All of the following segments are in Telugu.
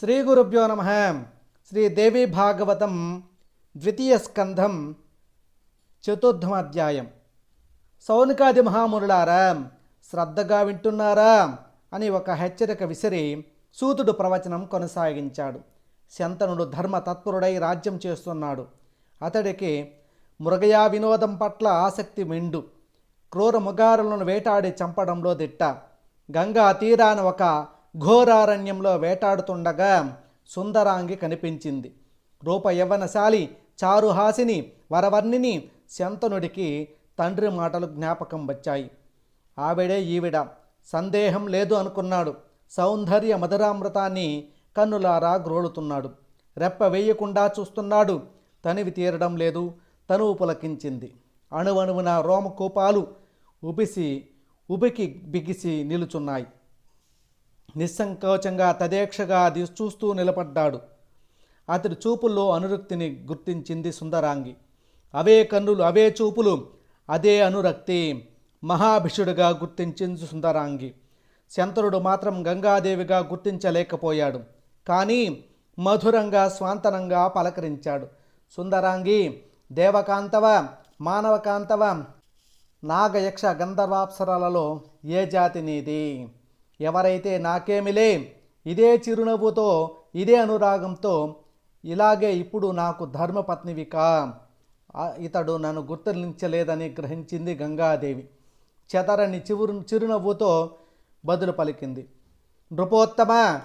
శ్రీ గురుభ్యో నమ. శ్రీ దేవి భాగవతం ద్వితీయ స్కంధం చతుర్థమాధ్యాయం సౌనికాది మహామునులారా శ్రద్ధగా వింటున్నారా అని ఒక హెచ్చరిక విసిరి సూతుడు ప్రవచనం కొనసాగించాడు. శంతనుడు ధర్మ తత్పరుడై రాజ్యం చేస్తున్నాడు. అతడికి మృగయా వినోదం పట్ల ఆసక్తి మెండు. క్రూర ముగారులను వేటాడి చంపడంలో దిట్ట. గంగా తీరాన ఒక ఘోరారణ్యంలో వేటాడుతుండగా సుందరాంగి కనిపించింది. రూప యవ్వనశాలి చారుహాసిని వరవర్ణిని శంతనుడికి తండ్రి మాటలు జ్ఞాపకం వచ్చాయి. ఆవిడే ఈవిడ. సందేహం లేదు అనుకున్నాడు. సౌందర్య మధురామృతాన్ని కన్నులారా గ్రోలుతున్నాడు. రెప్ప వేయకుండా చూస్తున్నాడు. తనివి తీరడం లేదు. తనువు పులకించింది. అణువణువున రోమకూపాలు ఉబిసి ఉబికి బిగిసి నిలుచున్నాయి. నిస్సంకోచంగా తదేక్షగా అది చూస్తూ నిలబడ్డాడు. అతడి చూపుల్లో అనురక్తిని గుర్తించింది సుందరాంగి. అవే కన్నులు అవే చూపులు అదే అనురక్తి మహాభిషుడుగా గుర్తించింది సుందరాంగి. శంతరుడు మాత్రం గంగాదేవిగా గుర్తించలేకపోయాడు. కానీ మధురంగా స్వాంతనంగా పలకరించాడు. సుందరాంగి దేవకాంతవ మానవకాంతవ నాగయక్ష గంధర్వాప్సరాలలో ఏ జాతి నీది? ఎవరైతే నాకేమిలే ఇదే చిరునవ్వుతో ఇదే అనురాగంతో ఇలాగే ఇప్పుడు నాకు ధర్మపత్నివికా. ఇతడు నన్ను గుర్తించలేదని గ్రహించింది గంగాదేవి. చెదరని చివురు చిరునవ్వుతో బదులు పలికింది. నృపోత్తమ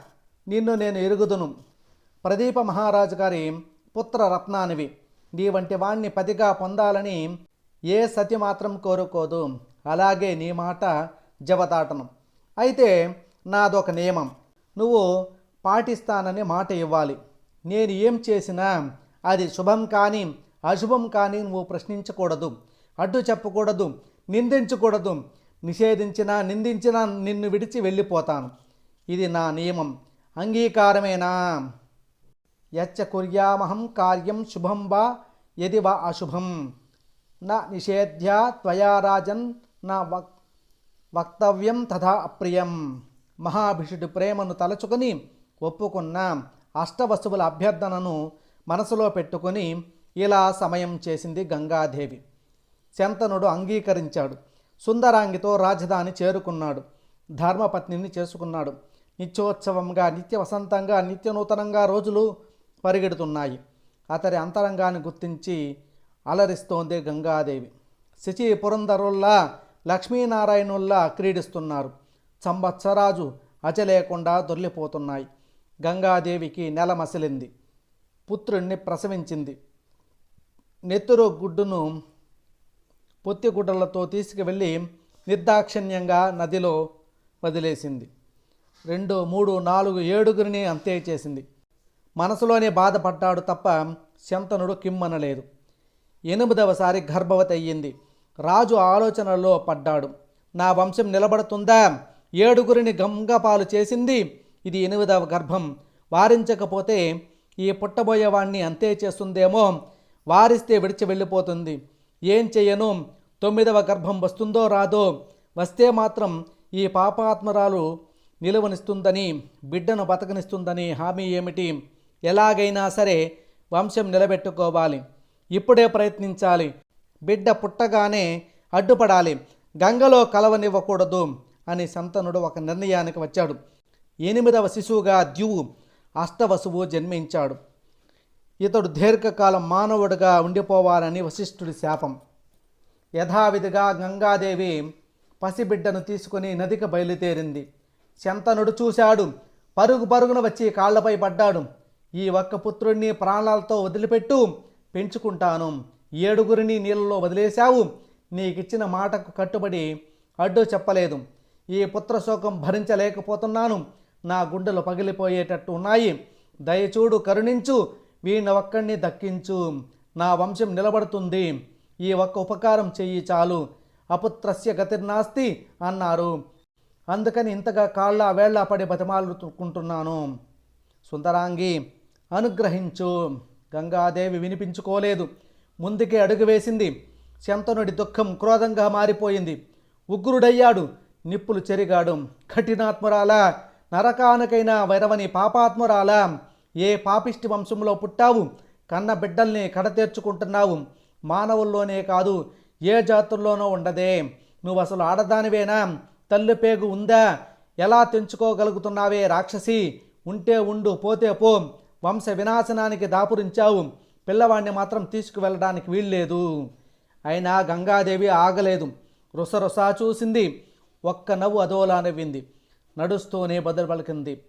నిన్ను నేను ఎరుగుదును. ప్రదీప మహారాజు గారి పుత్ర రత్నానివి. నీ వంటి వాణ్ణి పదిగా పొందాలని ఏ సతి మాత్రం కోరుకోదు. అలాగే నీ మాట జవదాటనం. అయితే నాదొక నియమం. నువ్వు పాటిస్తానని మాట ఇవ్వాలి. నేను ఏం చేసినా అది శుభం కానీ అశుభం కానీ నువ్వు ప్రశ్నించకూడదు. అడ్డు చెప్పకూడదు నిందించకూడదు. నిషేధించినా నిందించినా నిన్ను విడిచి వెళ్ళిపోతాను. ఇది నా నియమం. అంగీకారమేనా? యచ్చ కుర్యామహం కార్యం శుభం వా యది వా అశుభం. నా నిషేధ్య త్వయా రాజన్ నా వక్ వక్తవ్యం తథా అప్రియం. మహాభిషుడి ప్రేమను తలచుకొని ఒప్పుకున్న అష్టవస్తువుల అభ్యర్థనను మనసులో పెట్టుకొని ఇలా సమయం చేసింది గంగాదేవి. శంతనుడు అంగీకరించాడు. సుందరాంగితో రాజధాని చేరుకున్నాడు. ధర్మపత్నిని చేసుకున్నాడు. నిత్యోత్సవంగా నిత్య వసంతంగా నిత్య నూతనంగా రోజులు పరిగెడుతున్నాయి. అతడి అంతరంగాన్ని గుర్తించి అలరిస్తోంది గంగాదేవి. శచి పురంధరుల్లా లక్ష్మీనారాయణుల్లా క్రీడిస్తున్నారు. సంవత్సరాజు అచలేకుండా దొర్లిపోతున్నాయి. గంగాదేవికి నెల మసిలింది. పుత్రుణ్ణి ప్రసవించింది. నెత్తురు గుడ్డును పొత్తిగుడ్డలతో తీసుకువెళ్ళి నిర్దాక్షిణ్యంగా నదిలో వదిలేసింది. రెండు మూడు నాలుగు ఏడుగురిని అంతే చేసింది. మనసులోనే బాధపడ్డాడు తప్ప శంతనుడు కిమ్మనలేదు. ఎనిమిదవసారి గర్భవతి అయ్యింది రాజు ఆలోచనలో పడ్డాడు. నా వంశం నిలబడుతుందా? ఏడుగురిని గంగపాలు చేసింది. ఇది ఎనిమిదవ గర్భం. వారించకపోతే ఈ పుట్టబోయేవాణ్ణి అంతే చేస్తుందేమో? వారిస్తే విడిచి వెళ్ళిపోతుంది. ఏం చెయ్యను తొమ్మిదవ గర్భం వస్తుందో రాదో? వస్తే మాత్రం ఈ పాపాత్మరాలు నిలువనిస్తుందని బిడ్డను బతకనిస్తుందని హామీ ఏమిటి? ఎలాగైనా సరే వంశం నిలబెట్టుకోవాలి. ఇప్పుడే ప్రయత్నించాలి. బిడ్డ పుట్టగానే అడ్డుపడాలి. గంగలో కలవనివ్వకూడదు అని సంతనుడు ఒక నిర్ణయానికి వచ్చాడు. ఎనిమిదవ శిశువుగా ద్యువు అష్టవసువు జన్మించాడు. ఇతడు దీర్ఘకాలం మానవుడిగా ఉండిపోవాలని వశిష్ఠుడి శాపం. యథావిధిగా గంగాదేవి పసిబిడ్డను తీసుకుని నదికి బయలుదేరింది. శంతనుడు చూశాడు. పరుగు పరుగున వచ్చి కాళ్ళపై పడ్డాడు. ఈ ఒక్క పుత్రుణ్ణి ప్రాణాలతో వదిలిపెట్టు పెంచుకుంటాను. ఏడుగురిని నీళ్ళలో వదిలేశావు. నీకిచ్చిన మాటకు కట్టుబడి అడ్డు చెప్పలేదు. ఈ పుత్రశోకం భరించలేకపోతున్నాను. నా గుండెలు పగిలిపోయేటట్టు ఉన్నాయి. దయచూడు కరుణించు. వీణ ఒక్కడిని దక్కించు. నా వంశం నిలబడుతుంది. ఈ ఒక్క ఉపకారం చెయ్యి చాలు. అపుత్రస్య గతిర్నాస్తి అన్నారు. అందుకని ఇంతగా కాళ్ళ వేళ్ళ పడి బతిమాలుకుంటున్నాను. సుందరాంగి అనుగ్రహించు. గంగాదేవి వినిపించుకోలేదు. ముందుకే అడుగు వేసింది. శంతనుడి దుఃఖం క్రోధంగా మారిపోయింది. ఉగ్రుడయ్యాడు. నిప్పులు చెరిగాడు. కఠినాత్మురాల నరకానికైనా వైరవని పాపాత్మురాలా ఏ పాపిష్టి వంశంలో పుట్టావు? కన్న బిడ్డల్ని కడతీర్చుకుంటున్నావు. మానవుల్లోనే కాదు ఏ జాతుల్లోనో ఉండదే. నువ్వు అసలు ఆడదానివేనా? తల్లి పేగు ఉందా? ఎలా తెంచుకోగలుగుతున్నావే రాక్షసి? ఉంటే ఉండు పోతే పో. వంశ వినాశనానికి దాపురించావు. పిల్లవాడిని మాత్రం తీసుకువెళ్ళడానికి వీల్లేదు. అయినా గంగాదేవి ఆగలేదు. రుసరుసా చూసింది. ఒక్క నవ్వు అదోలా నవ్వింది. నడుస్తూనే బదులు పలికింది.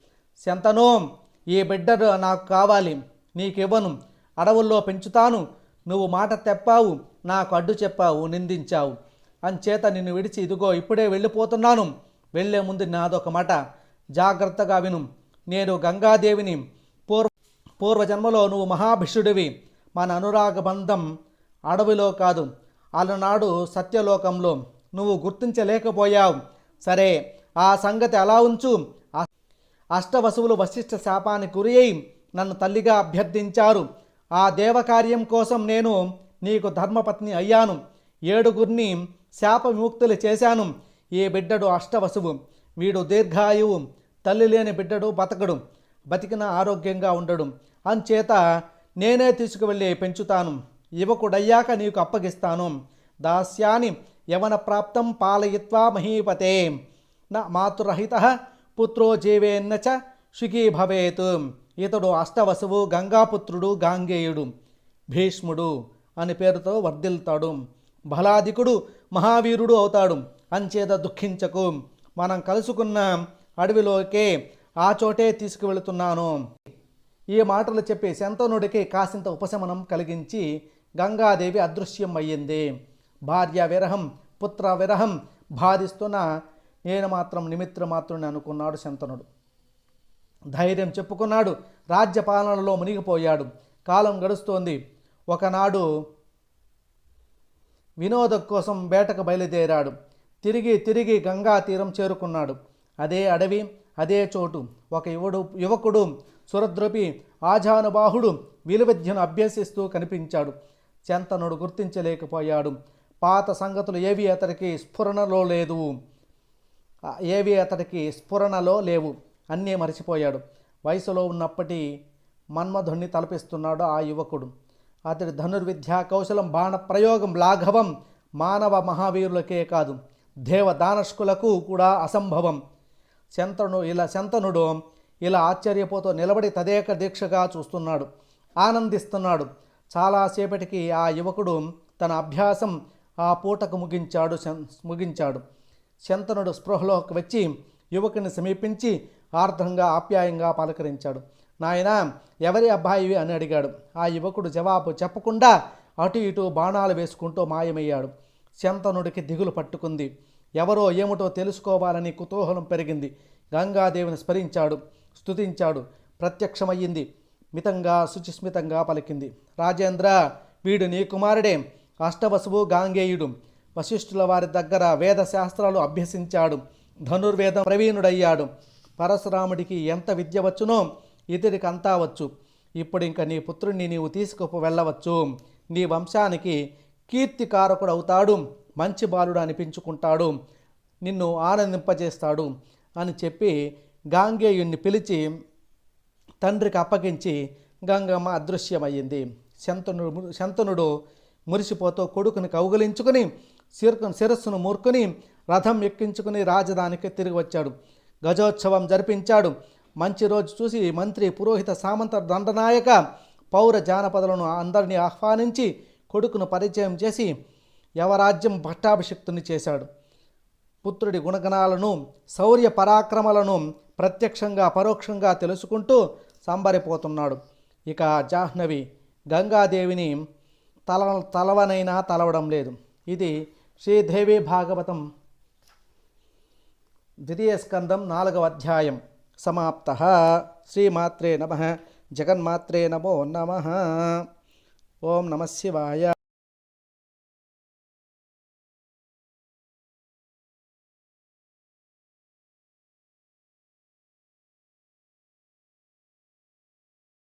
శంతనో ఈ బిడ్డ నాకు కావాలి. నీకివ్వను. అడవుల్లో పెంచుతాను. నువ్వు మాట తెప్పావు. నాకు అడ్డు చెప్పావు. నిందించావు. అంచేత నిన్ను విడిచి ఇదిగో ఇప్పుడే వెళ్ళిపోతున్నాను. వెళ్ళే ముందు నాదొక మాట. జాగ్రత్తగా విను. నేను గంగాదేవిని పూర్వజన్మలో నువ్వు మహాభిషుడివి మన అనురాగ బంధం అడవిలో కాదు. అలనాడు సత్యలోకంలో నువ్వు గుర్తించలేకపోయావు. సరే ఆ సంగతి అలా ఉంచు. అష్టవసువులు వశిష్ఠ శాపానికి గురి అయి నన్ను తల్లిగా అభ్యర్థించారు. ఆ దేవకార్యం కోసం నేను నీకు ధర్మపత్ని అయ్యాను. ఏడుగురిని శాప విముక్తులు చేశాను. ఈ బిడ్డడు అష్టవసువు. వీడు దీర్ఘాయువు. తల్లి లేని బిడ్డడు బతకడు. బతికిన ఆరోగ్యంగా ఉండడు. అంచేత నేనే తీసుకువెళ్ళి పెంచుతాను. యువకుడయ్యాక నీకు అప్పగిస్తాను. దాస్యాని యవన ప్రాప్తం పాలయిత్వా మహీపతే. న మాతృరహిత పుత్రో జీవేన్న చ శుకీ భవేత్. ఇతడు అష్టవసువు గంగాపుత్రుడు గాంగేయుడు. భీష్ముడు అని పేరుతో వర్ధిల్తాడు బలాధికుడు మహావీరుడు అవుతాడు. అంచేత దుఃఖించకు. మనం కలుసుకున్న అడవిలోకే ఆ చోటే తీసుకువెళుతున్నాను. ఈ మాటలు చెప్పి శంతనుడికి కాసింత ఉపశమనం కలిగించి గంగాదేవి అదృశ్యం అయ్యింది భార్య విరహం పుత్ర విరహం బాధిస్తున్న నేను మాత్రం నిమిత్ర మాత్రుని అనుకున్నాడు శంతనుడు. ధైర్యం చెప్పుకున్నాడు. రాజ్యపాలనలో మునిగిపోయాడు. కాలం గడుస్తోంది. ఒకనాడు వినోదం కోసం వేటకు బయలుదేరాడు. తిరిగి తిరిగి గంగా తీరం చేరుకున్నాడు. అదే అడవి అదే చోటు ఒక యువడు యువకుడు సురద్రపి ఆజానుబాహుడు విలువిద్యను అభ్యసిస్తూ కనిపించాడు. చెంతనుడు గుర్తించలేకపోయాడు. పాత సంగతులు ఏవి అతడికి స్ఫురణలో లేదు ఏవి అతడికి స్ఫురణలో లేవు? అన్నీ మర్చిపోయాడు. వయసులో ఉన్నప్పటి మన్మధుణ్ణి తలపిస్తున్నాడు ఆ యువకుడు. అతడి ధనుర్విద్యా కౌశలం బాణ ప్రయోగం లాఘవం మానవ మహావీరులకే కాదు. దేవ దానష్కులకు కూడా అసంభవం. శంతను ఇలా శంతనుడు ఇలా ఆశ్చర్యపోతూ నిలబడి తదేక దీక్షగా చూస్తున్నాడు. ఆనందిస్తున్నాడు. చాలాసేపటికి ఆ యువకుడు తన అభ్యాసం ఆ పూటకు ముగించాడు శం- ముగించాడు. శంతనుడు స్పృహలోకి వచ్చి యువకుని సమీపించి ఆర్ద్రంగా ఆప్యాయంగా పలకరించాడు. నాయన ఎవరి అబ్బాయివి? అని అడిగాడు. ఆ యువకుడు జవాబు చెప్పకుండా అటు ఇటు బాణాలు వేసుకుంటూ మాయమయ్యాడు. శంతనుడికి దిగులు పట్టుకుంది. ఎవరో ఏమిటో తెలుసుకోవాలని కుతూహలం పెరిగింది. గంగాదేవిని స్మరించాడు స్తుతించాడు ప్రత్యక్షమయ్యింది. మితంగా శుచిస్మితంగా పలికింది. రాజేంద్ర వీడు నీ కుమారుడే అష్టవసువు గాంగేయుడు. వశిష్ఠుల వారి దగ్గర వేద శాస్త్రాలు అభ్యసించాడు. ధనుర్వేదం ప్రవీణుడయ్యాడు. పరశురాముడికి ఎంత విద్య వచ్చునో ఇతడికి అంతా వచ్చు. ఇప్పుడు ఇంక నీ పుత్రుణ్ణి నీవు తీసుకుపో వెళ్ళవచ్చు. నీ వంశానికి కీర్తికారకుడు అవుతాడు మంచి బాలుడు అనిపించుకుంటాడు. నిన్ను ఆనందింపజేస్తాడు అని చెప్పి గాంగేయుణ్ణి పిలిచి తండ్రికి అప్పగించి గంగమ్మ అదృశ్యమయ్యింది. శంతనుడు శంతనుడు మురిసిపోతూ కొడుకుని కౌగలించుకుని శిరకు శిరస్సును మూర్కొని రథం ఎక్కించుకుని రాజధానికి తిరిగి వచ్చాడు. గజోత్సవం జరిపించాడు. మంచి రోజు చూసి మంత్రి పురోహిత సామంత దండనాయక పౌర జానపదలను అందరినీ ఆహ్వానించి కొడుకును పరిచయం చేసి యవరాజ్యం పట్టాభిషిక్తుని చేశాడు. పుత్రుడి గుణగణాలను శౌర్య పరాక్రమాలను ప్రత్యక్షంగా పరోక్షంగా తెలుసుకుంటూ సంబరిపోతున్నాడు. ఇక జాహ్నవి గంగాదేవిని తల తలవనైనా తలవడం లేదు. ఇది శ్రీదేవి భాగవతం. ద్వితీయ స్కందం నాలుగవ అధ్యాయం. సమాప్త. శ్రీమాత్రే నమ. జగన్మాత్రే నమో నమ. ఓం నమ శివాయ.